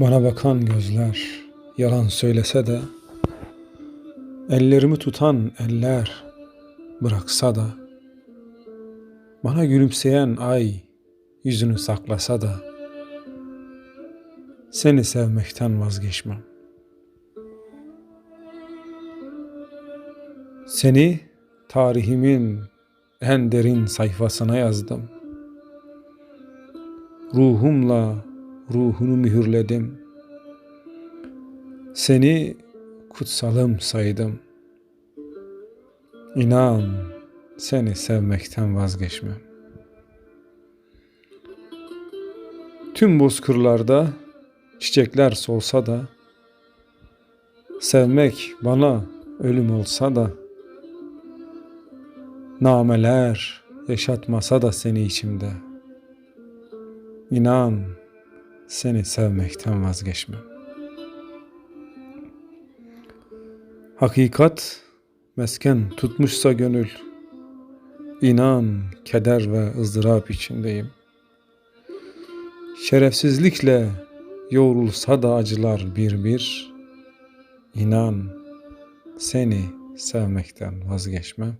Bana bakan gözler yalan söylese de Ellerimi tutan eller bıraksa da Bana gülümseyen ay yüzünü saklasa da Seni sevmekten vazgeçmem. Seni tarihimin en derin sayfasına yazdım. Ruhumla ruhunu mühürledim. Seni kutsalım saydım. İnan seni sevmekten vazgeçmem. Tüm bozkırlarda çiçekler solsa da sevmek bana ölüm olsa da nameler yaşatmasa da seni içimde. İnan seni sevmekten vazgeçmem. Hakikat mesken tutmuşsa gönül, inan keder ve ızdırap içindeyim. Şerefsizlikle yoğrulsa da acılar bir bir, inan seni sevmekten vazgeçmem.